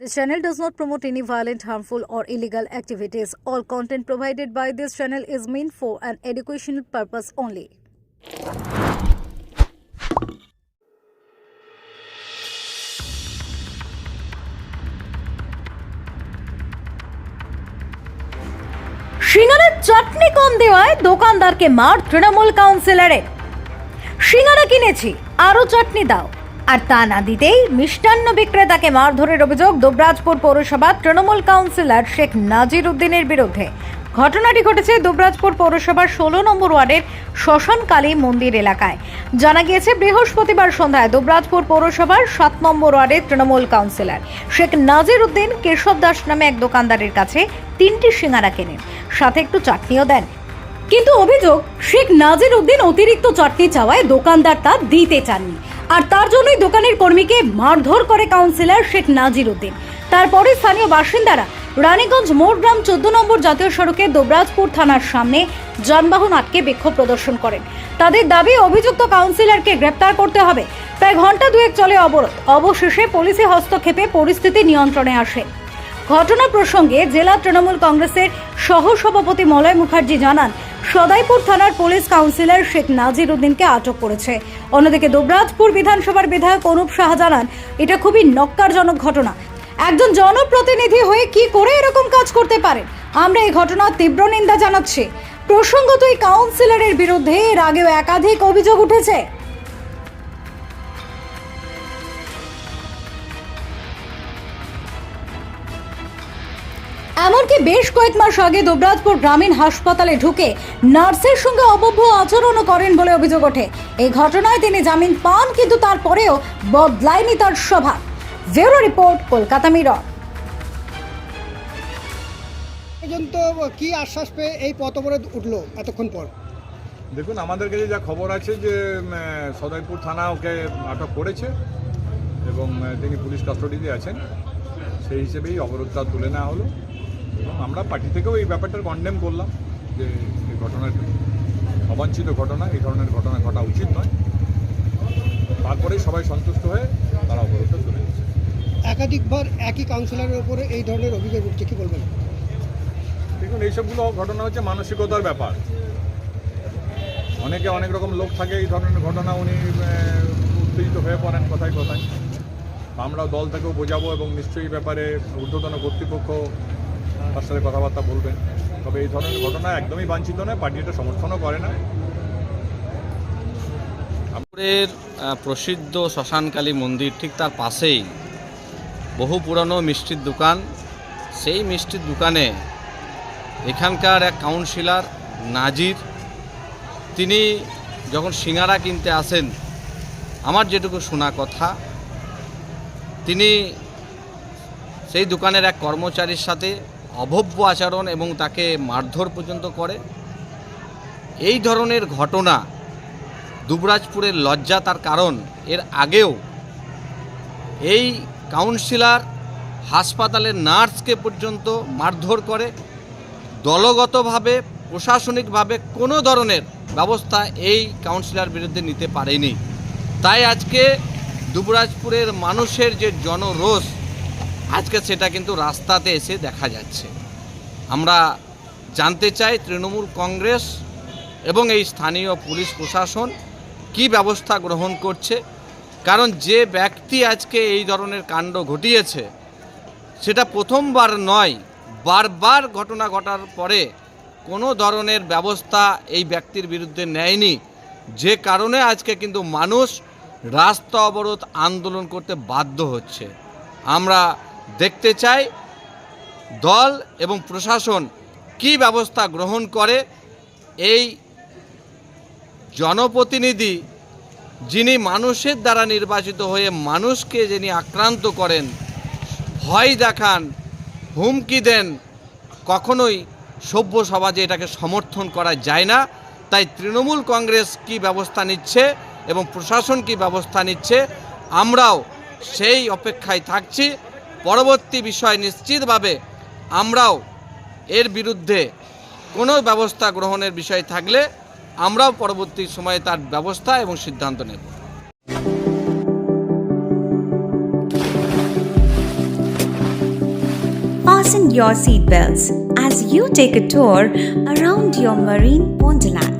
This channel does not promote any violent, harmful, or illegal activities. All content provided by this channel is meant for an educational purpose only. সিঙ্গারের চাটনি কম দেওয়ায় দোকানদারকে মার তৃণমূল কাউন্সিলরের সিঙ্গারা কিনেছি আরও চাটনি দাও আর তা না দিতেই মিষ্টান্ন বিক্রেতাকে মারধরের অভিযোগ দুবরাজপুর পৌরসভা তৃণমূল কাউন্সিলর শেখ নাজির উদ্দিনের বিরুদ্ধে। ঘটনাটি ঘটেছে দুবরাজপুর পৌরসভার ষোলো নম্বর ওয়ার্ডের শ্মশানকালী মন্দির এলাকায়। জানা গিয়েছে, বৃহস্পতিবার সন্ধ্যায় দুবরাজপুর পৌরসভার সাত নম্বর ওয়ার্ডের তৃণমূল কাউন্সিলর শেখ নাজির উদ্দিন কেশব দাস নামে এক দোকানদারের কাছে তিনটি সিঙ্গারা কেনেন, সাথে একটু চাটনিও দেন। কিন্তু অভিযোগ, শেখ নাজির উদ্দিন অতিরিক্ত চাটনি চাওয়ায় দোকানদার তা দিতে চাননি। আর তার জন্যই দোকানের কর্মীকে মারধর করে কাউন্সিলর শেখ নাজির উদ্দিন। তারপরে স্থানীয় বাসিন্দারা রানীগঞ্জ মোড়গ্রাম চোদ্দ নম্বর জাতীয় সড়কে দোবরাজপুর থানার সামনে যানবাহন আটকে বিক্ষোভ প্রদর্শন করেন। তাদের দাবি, অভিযুক্ত কাউন্সিলরকে গ্রেপ্তার করতে হবে। প্রায় ঘণ্টা দুয়েক চলে অবরোধ। অবশেষে পুলিশি হস্তক্ষেপে পরিস্থিতি নিয়ন্ত্রণে আসে। ঘটনা প্রসঙ্গে জেলা তৃণমূল কংগ্রেসের সহ সভাপতি মলয় মুখার্জি জানান, সদাইপুর থানার পুলিশ কাউন্সিলর শেখ নাজির উদ্দিনকে আটক করেছে। অন্যদিকে দুবরাজপুর বিধানসভার বিধায়ক অনুপ শাহ জানান, এটা খুবই নক্কারজনক ঘটনা। একজন জনপ্রতিনিধি হয়ে কি করে এরকম কাজ করতে পারেন আমরা এই ঘটনার তীব্র নিন্দা জানাচ্ছি। প্রসঙ্গত এই কাউন্সিলরের বিরুদ্ধে এর আগেও একাধিক অভিযোগ উঠেছে। বেশ কয়েক মাস আগে দুবরাজপুর গ্রামীণ হাসপাতালে ঢুকে নার্সের সঙ্গে অবভ্য আচরণও করেন বলে অভিযোগ ওঠে। এই ঘটনায় তিনি জামিন পান কিন্তু তারপরেও বদলায়নি তার স্বভাব ব্যুরো রিপোর্ট কলকাতা মিরর। পর্যন্ত কি আশ্বাস পেয়ে এই পথ অবরোধ উঠল এতক্ষণ পর? দেখুন আমাদের কাছে যা খবর আছে যে সদয়পুর থানা ওকে আটক করেছে এবং তিনি পুলিশ কাস্টডিতে আছেন। সেই হিসেবেই অবরোধটা তুলে নেওয়া হলো। এবং আমরা পার্টি থেকেও এই ব্যাপারটা কন্ডেম করলাম যে এই ঘটনার অবাঞ্ছিত ঘটনা এই ধরনের ঘটনা ঘটা উচিত নয়। তারপরেই সবাই সন্তুষ্ট হয়ে তারা অবরোধটা তুলে নিচ্ছে একাধিকবার একই কাউন্সিলরের উপরে এই ধরনের অভিযোগ উঠছে কি বলবেন? দেখুন এইসবগুলো ঘটনা হচ্ছে মানসিকতার ব্যাপার। অনেকে অনেক রকম লোক থাকে এই ধরনের ঘটনা উনি উত্তেজিত হয়ে পড়েন কথায় কথায়। আমরা দল থেকেও বোঝাবো এবং নিশ্চয়ই ব্যাপারে ঊর্ধ্বতন কর্তৃপক্ষ তার সাথে কথাবার্তা বলবেন। তবে এই ধরনের ঘটনা একদমই বাঞ্ছিত নয়, পার্টি এটা সমর্থনও করে না। আমাদের প্রসিদ্ধ শ্মশানকালী মন্দির ঠিক তার পাশেই। বহু পুরনো মিষ্টির দোকান। সেই মিষ্টির দোকানে এখানকার এক কাউন্সিলর নাজির, তিনি যখন সিঙ্গারা কিনতে আসেন, আমার যেটুকু শোনা কথা, তিনি সেই দোকানের এক কর্মচারীর সাথে অভব্য আচরণ এবং তাকে মারধর পর্যন্ত করে। এই ধরনের ঘটনা দুবরাজপুরের লজ্জা তার কারণ। এর আগেও এই কাউন্সিলার হাসপাতালের নার্সকে পর্যন্ত মারধর করে। দলগতভাবে, প্রশাসনিকভাবে কোনো ধরনের ব্যবস্থা এই কাউন্সিলর বিরুদ্ধে নিতে পারেনি। তাই আজকে দুবরাজপুরের মানুষের যে জনরোষ আজকে সেটা কিন্তু রাস্তাতে এসে দেখা যাচ্ছে। আমরা জানতে চাই তৃণমূল কংগ্রেস এবং এই স্থানীয় পুলিশ প্রশাসন কি ব্যবস্থা গ্রহণ করছে। কারণ যে ব্যক্তি আজকে এই ধরনের কাণ্ড ঘটিয়েছে, সেটা প্রথমবার নয়, বারবার ঘটনা ঘটার পরে কোনো ধরনের ব্যবস্থা এই ব্যক্তির বিরুদ্ধে নেয়নি। যে কারণে আজকে কিন্তু মানুষ রাস্তা অবরোধ আন্দোলন করতে বাধ্য হচ্ছে। আমরা দেখতে চাই দল এবং প্রশাসন কি ব্যবস্থা গ্রহণ করে। এই জনপ্রতিনিধি যিনি মানুষের দ্বারা নির্বাচিত হয়ে মানুষকে যিনি আক্রান্ত করেন, ভয় দেখান, হুমকি দেন, কখনোই সভ্য সমাজে এটাকে সমর্থন করা যায় না। তাই তৃণমূল কংগ্রেস কি ব্যবস্থা নিচ্ছে এবং প্রশাসন কি ব্যবস্থা নিচ্ছে, আমরাও সেই অপেক্ষায় থাকছি। পরবর্তী বিষয় নিশ্চিতভাবে আমরাও এর বিরুদ্ধে কোনো ব্যবস্থা গ্রহণের বিষয় থাকলে আমরাও পরবর্তী সময়ে তার ব্যবস্থা এবং সিদ্ধান্ত নেব Fasten your seatbelts as you take a tour around your marine wonderland.